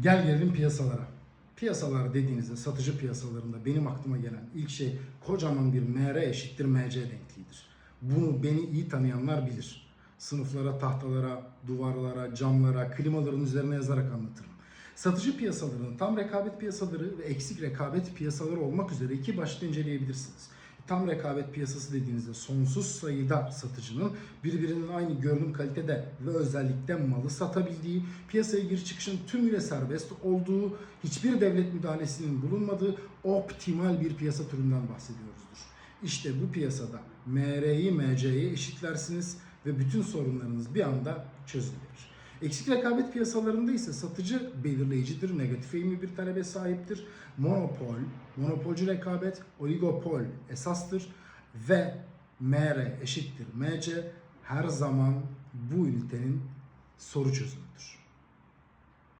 Gel gelelim piyasalara. Piyasalar dediğinizde satıcı piyasalarında benim aklıma gelen ilk şey kocaman bir MR eşittir MC denkliğidir. Bunu beni iyi tanıyanlar bilir. Sınıflara, tahtalara, duvarlara, camlara, klimaların üzerine yazarak anlatırım. Satıcı piyasalarını tam rekabet piyasaları ve eksik rekabet piyasaları olmak üzere iki başta inceleyebilirsiniz. Tam rekabet piyasası dediğinizde sonsuz sayıda satıcının birbirinin aynı görünüm kalitede ve özellikle malı satabildiği, piyasaya giriş çıkışın tümüyle serbest olduğu, hiçbir devlet müdahalesinin bulunmadığı optimal bir piyasa türünden bahsediyoruzdur. İşte bu piyasada MR'yi MC'ye eşitlersiniz ve bütün sorunlarınız bir anda çözülür. Eksik rekabet piyasalarında ise satıcı belirleyicidir, negatif eğimli bir talebe sahiptir. Monopol, monopolcu rekabet, oligopol esastır ve MR eşittir MC her zaman bu ünitenin soru çözümüdür.